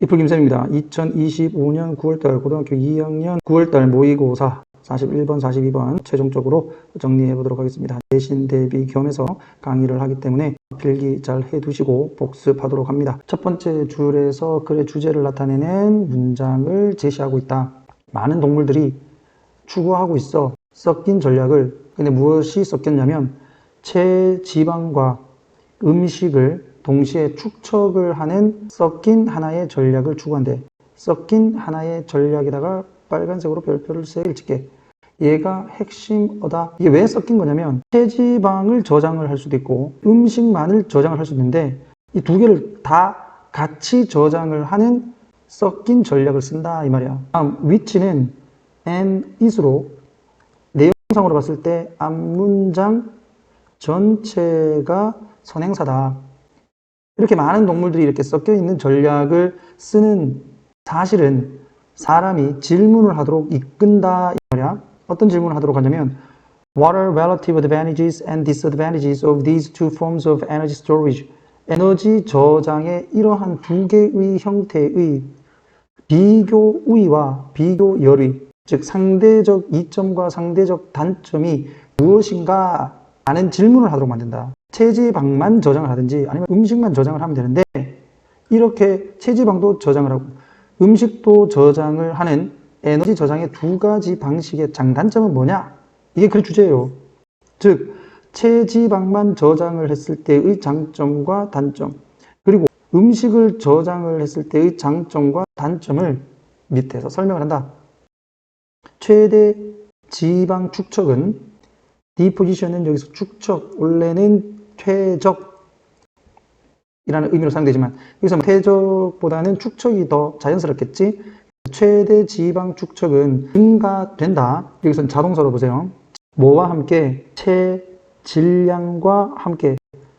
이풀 김쌤입니다. 2025년 9월달 고등학교 2학년 9월달 모의고사 41번, 42번 최종적으로 정리해 보도록 하겠습니다. 대신 대비 겸해서 강의를 하기 때문에 필기 잘 해두시고 복습하도록 합니다. 첫 번째 줄에서 글의 주제를 나타내는 문장을 제시하고 있다. 많은 동물들이 추구하고 있어 섞인 전략을 근데 무엇이 섞였냐면 체지방과 음식을 동시에 축적을 하는 섞인 하나의 전략을 추구한대. 섞인 하나의 전략에다가 빨간색으로 별표를 세 개를 찍게. 얘가 핵심어다. 이게 왜 섞인 거냐면 체지방을 저장을 할 수도 있고 음식만을 저장을 할수 있는데 이 두 개를 다 같이 저장을 하는 섞인 전략을 쓴다 이 말이야. 다음 위치는 and is로 내용상으로 봤을 때 앞문장 전체가 선행사다. 이렇게 많은 동물들이 이렇게 섞여 있는 전략을 쓰는 사실은 사람이 질문을 하도록 이끈다 이 말이야. 어떤 질문을 하도록 하냐면 What are relative advantages and disadvantages of these two forms of energy storage? 에너지 저장의 이러한 두 개의 형태의 비교 우위와 비교 열의, 즉 상대적 이점과 상대적 단점이 무엇인가 하는 질문을 하도록 만든다. 체지방만 저장을 하든지 아니면 음식만 저장을 하면 되는데 이렇게 체지방도 저장을 하고 음식도 저장을 하는 에너지 저장의 두 가지 방식의 장단점은 뭐냐? 이게 그 주제예요. 즉 체지방만 저장을 했을 때의 장점과 단점 그리고 음식을 저장을 했을 때의 장점과 단점을 밑에서 설명을 한다. 최대 지방 축적은 디포지션은 여기서 축적, 원래는 퇴적 이라는 의미로 사용되지만 여기서 퇴적보다는 축적이 더 자연스럽겠지? 최대 지방 축적은 증가된다. 여기서는 자동사로 보세요. 뭐와 함께? 체질량과 함께.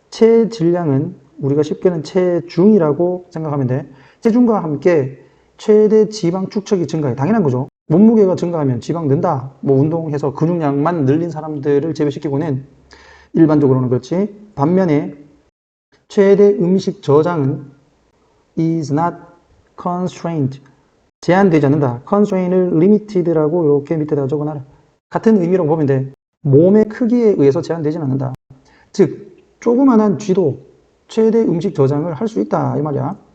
체질량은 우리가 쉽게는 체중이라고 생각하면 돼. 체중과 함께 최대 지방 축적이 증가해. 당연한 거죠 몸무게가 증가하면 지방 는다 뭐 운동해서 근육량만 늘린 사람들을 제외시키고는 일반적으로는 그렇지 반면에 최대 음식 저장은 is not constrained 제한되지 않는다. constraint을 limited라고 이렇게 밑에다 적어놔라. 같은 의미로 보면 돼. 몸의 크기에 의해서 제한되지는 않는다. 즉 조그만한 쥐도 최대 음식 저장을 할 수 있다 이 말이야.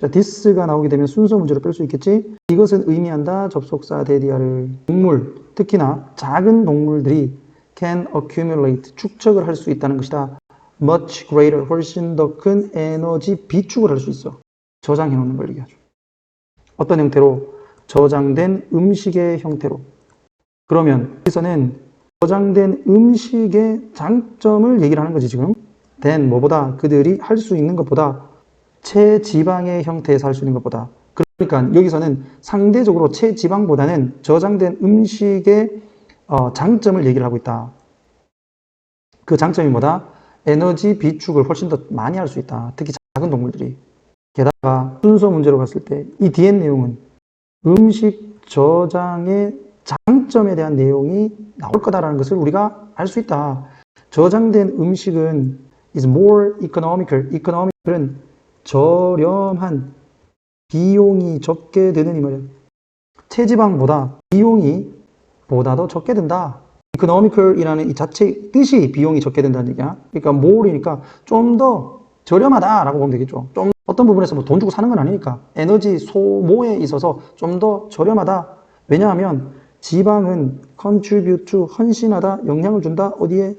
자, this가 나오게 되면 순서 문제로 뺄 수 있겠지. 이것은 의미한다 접속사 데디아를 동물 특히나 작은 동물들이 can accumulate 축적을 할 수 있다는 것이다. much greater 훨씬 더 큰 에너지 비축을 할 수 있어. 저장해 놓는 걸 얘기하죠. 어떤 형태로? 저장된 음식의 형태로. 그러면 여기서는 저장된 음식의 장점을 얘기를 하는 거지 지금. 된 뭐보다 그들이 할 수 있는 것보다 체지방의 형태에서 할 수 있는 것보다 그러니까 여기서는 상대적으로 체지방보다는 저장된 음식의 어, 장점을 얘기를 하고 있다. 그 장점이 뭐다? 에너지 비축을 훨씬 더 많이 할 수 있다. 특히 작은 동물들이. 게다가 순서 문제로 갔을 때 이 뒤에 내용은 음식 저장의 장점에 대한 내용이 나올 거다라는 것을 우리가 알 수 있다. 저장된 음식은 is more economical. economical은 저렴한 비용이 적게 드는 이 말이야. 체지방보다 비용이 보다도 적게 든다. economical이라는 이 자체 뜻이 비용이 적게 된다는 얘기야. 그러니까 more이니까 좀 더 저렴하다라고 보면 되겠죠. 좀 어떤 부분에서 뭐 돈 주고 사는 건 아니니까 에너지 소모에 있어서 좀 더 저렴하다. 왜냐하면 지방은 contribute 헌신하다, 영향을 준다. 어디에?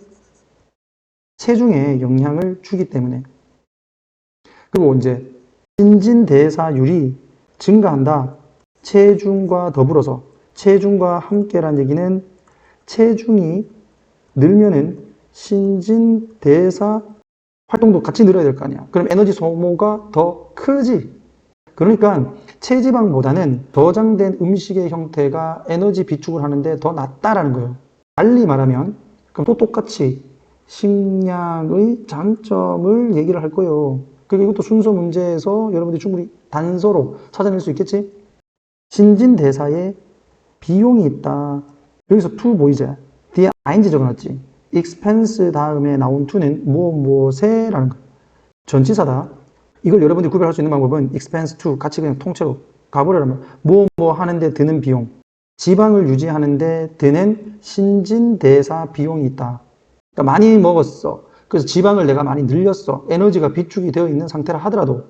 체중에 영향을 주기 때문에. 그리고 이제 신진대사율이 증가한다. 체중과 더불어서 체중과 함께란 얘기는 체중이 늘면은 신진대사 활동도 같이 늘어야 될 거 아니야. 그럼 에너지 소모가 더 크지. 그러니까 체지방보다는 저장된 음식의 형태가 에너지 비축을 하는데 더 낫다라는 거예요. 달리 말하면 그럼 또 똑같이 식량의 장점을 얘기를 할 거예요. 그리고 이것도 순서 문제에서 여러분들이 충분히 단서로 찾아낼 수 있겠지? 신진 대사에 비용이 있다. 여기서 to 보이지? 뒤에 ing 적어놨지? expense 다음에 나온 to는 무엇 무엇에 라는 거. 전치사다. 이걸 여러분들이 구별할 수 있는 방법은 expense to 같이 그냥 통째로 가버리라면 뭐뭐 하는데 드는 비용 지방을 유지하는데 드는 신진대사 비용이 있다. 그러니까 많이 먹었어. 그래서 지방을 내가 많이 늘렸어. 에너지가 비축이 되어 있는 상태라 하더라도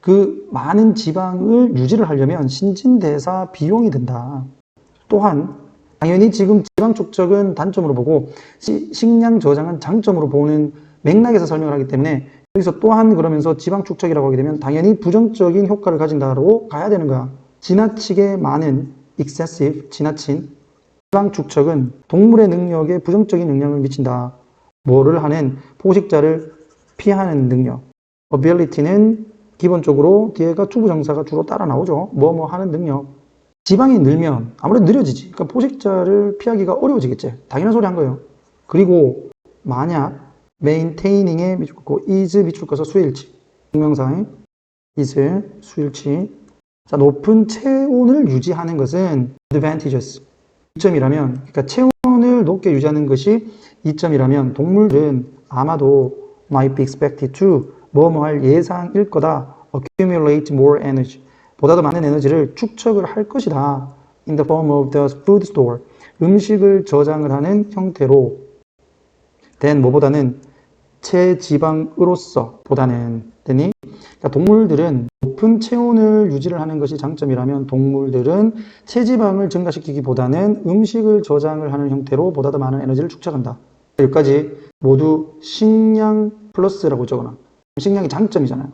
그 많은 지방을 유지를 하려면 신진대사 비용이 든다. 또한 당연히 지금 지방 축적은 단점으로 보고 시- 식량 저장은 장점으로 보는 맥락에서 설명을 하기 때문에 여기서 또한 그러면서 지방 축적이라고 하게 되면 당연히 부정적인 효과를 가진다고 가야 되는 거야. 지나치게 많은 excessive 지나친 지방 축적은 동물의 능력에 부정적인 영향을 미친다. 뭐를 하는 포식자를 피하는 능력. ability는 기본적으로 뒤에가 투부정사가 주로 따라 나오죠. 뭐 뭐 하는 능력. 지방이 늘면 아무래도 느려지지. 그러니까 포식자를 피하기가 어려워지겠지. 당연한 소리 한 거예요. 그리고 만약 maintaining 에 밑줄 긋고 is 밑줄 꺼서 수일치. 동명사의 is 수일치. 자, 높은 체온을 유지하는 것은 advantageous. 이점이라면, 그러니까 체온을 높게 유지하는 것이 이점이라면 동물들은 아마도 might be expected to 뭐뭐 할 예상일 거다. accumulate more energy. 보다도 많은 에너지를 축적을 할 것이다. in the form of the food store. 음식을 저장을 하는 형태로 된 뭐보다는 체지방으로서 보다는 되니 그러니까 동물들은 높은 체온을 유지를 하는 것이 장점이라면 동물들은 체지방을 증가시키기보다는 음식을 저장을 하는 형태로 보다 더 많은 에너지를 축적한다. 여기까지 모두 식량 플러스라고 적어놔. 식량이 장점이잖아요.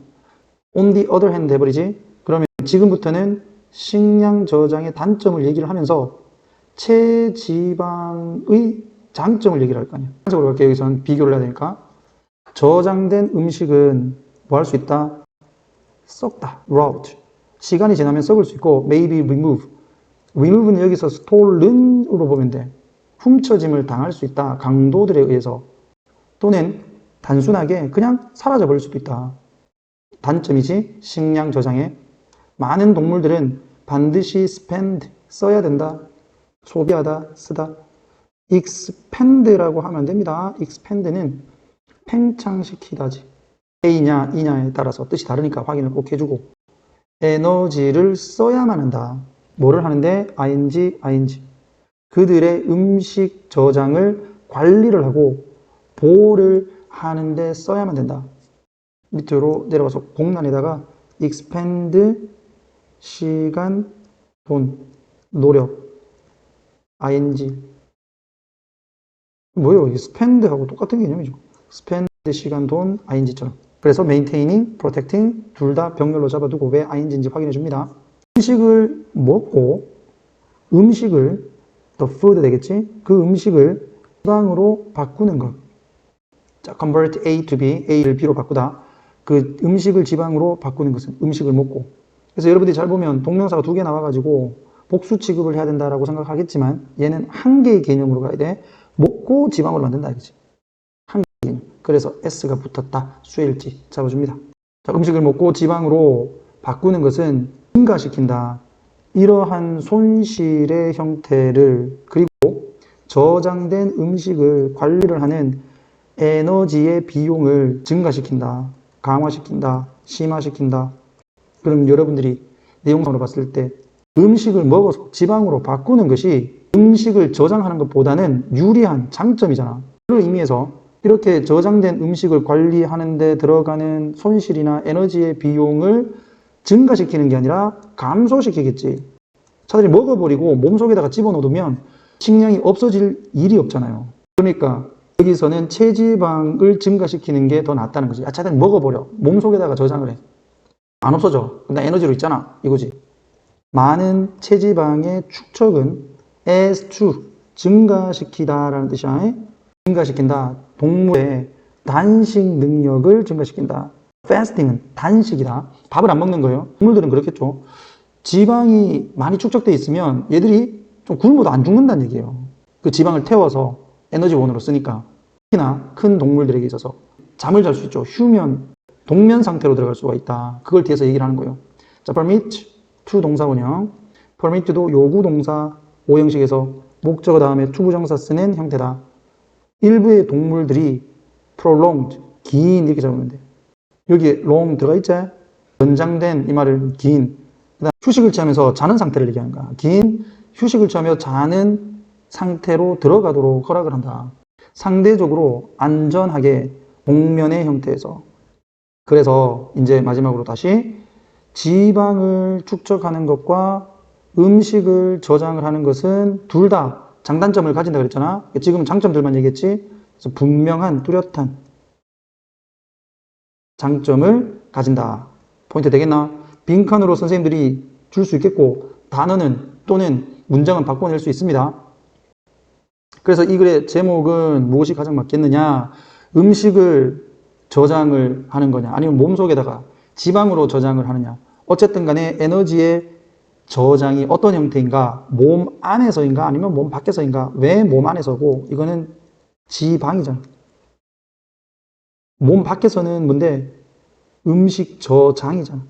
on the other hand 해버리지. 그러면 지금부터는 식량 저장의 단점을 얘기를 하면서 체지방의 장점을 얘기를 할 거 아니야. 한쪽으로 갈게요. 여기서는 비교를 해야 되니까. 저장된 음식은 뭐 할 수 있다? 썩다. rot. 시간이 지나면 썩을 수 있고 maybe remove. remove는 여기서 stolen으로 보면 돼. 훔쳐짐을 당할 수 있다. 강도들에 의해서. 또는 단순하게 그냥 사라져 버릴 수도 있다. 단점이지 식량 저장에 많은 동물들은 반드시 spend 써야 된다. 소비하다, 쓰다. expand라고 하면 안 됩니다. expand는 팽창시키다지. A냐, E냐에 따라서 뜻이 다르니까 확인을 꼭 해주고. 에너지를 써야만 한다. 뭐를 하는데? ing, ing. 그들의 음식 저장을 관리를 하고 보호를 하는데 써야만 된다. 밑으로 내려가서 공란에다가 expend 시간, 돈, 노력, ing. 뭐예요? 이게 spend하고 똑같은 개념이죠. spend 시간, 돈, ing처럼. 그래서 maintaining, protecting 둘 다 병렬로 잡아두고 왜 ing인지 확인해 줍니다. 음식을 먹고 음식을 the food 되겠지? 그 음식을 지방으로 바꾸는 것. 자, convert A to B, A를 B로 바꾸다. 그 음식을 지방으로 바꾸는 것은 음식을 먹고. 그래서 여러분들이 잘 보면 동명사가 두 개 나와가지고 복수 취급을 해야 된다라고 생각하겠지만 얘는 한 개의 개념으로 가야 돼. 먹고 지방으로 만든다 이거지. 한 개의 개념. 그래서 S가 붙었다. 수일지 잡아줍니다. 자, 음식을 먹고 지방으로 바꾸는 것은 증가시킨다. 이러한 손실의 형태를 그리고 저장된 음식을 관리를 하는 에너지의 비용을 증가시킨다. 강화시킨다. 심화시킨다. 그럼 여러분들이 내용상으로 봤을 때 음식을 먹어서 지방으로 바꾸는 것이 음식을 저장하는 것보다는 유리한 장점이잖아. 그런 의미에서 이렇게 저장된 음식을 관리하는 데 들어가는 손실이나 에너지의 비용을 증가시키는 게 아니라 감소시키겠지. 차라리 먹어버리고 몸속에다가 집어넣으면 식량이 없어질 일이 없잖아요. 그러니까 여기서는 체지방을 증가시키는 게 더 낫다는 거지. 야, 차라리 먹어버려. 몸속에다가 저장을 해. 안 없어져. 근데 에너지로 있잖아. 이거지. 많은 체지방의 축적은 as to 증가시키다라는 뜻이야. 증가시킨다. 동물의 단식 능력을 증가시킨다. Fasting은 단식이다. 밥을 안 먹는 거예요. 동물들은 그렇겠죠. 지방이 많이 축적돼 있으면 얘들이 좀 굶어도 안 죽는다는 얘기예요. 그 지방을 태워서 에너지원으로 쓰니까 특히나 큰 동물들에게 있어서 잠을 잘 수 있죠. 휴면, 동면 상태로 들어갈 수가 있다. 그걸 뒤에서 얘기를 하는 거예요. 자, permit to 동사원형. permit도 요구 동사 오형식에서 목적어 다음에 to 부정사 쓰는 형태다. 일부의 동물들이 prolonged, 긴 이렇게 잡으면 돼. 여기에 long 들어가 있지? 연장된 이 말을 긴 그다음 휴식을 취하면서 자는 상태를 얘기하는 거야. 긴 휴식을 취하며 자는 상태로 들어가도록 허락을 한다. 상대적으로 안전하게 목면의 형태에서 그래서 이제 마지막으로 다시 지방을 축적하는 것과 음식을 저장을 하는 것은 둘 다 장단점을 가진다 그랬잖아. 지금 장점들만 얘기했지. 그래서 분명한 뚜렷한 장점을 가진다. 포인트 되겠나? 빈칸으로 선생님들이 줄 수 있겠고 단어는 또는 문장은 바꿔낼 수 있습니다. 그래서 이 글의 제목은 무엇이 가장 맞겠느냐? 음식을 저장을 하는 거냐? 아니면 몸속에다가 지방으로 저장을 하느냐? 어쨌든 간에 에너지의 저장이 어떤 형태인가? 몸 안에서인가? 아니면 몸 밖에서인가? 왜 몸 안에서고? 이거는 지방이잖아. 몸 밖에서는 뭔데? 음식 저장이잖아.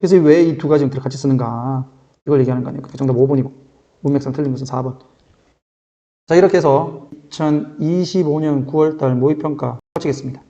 그래서 왜 이 두 가지 형태를 같이 쓰는가? 이걸 얘기하는 거 아니에요. 그 정답 5번이고. 문맥상 틀린 것은 4번. 자, 이렇게 해서 2025년 9월달 모의평가 마치겠습니다.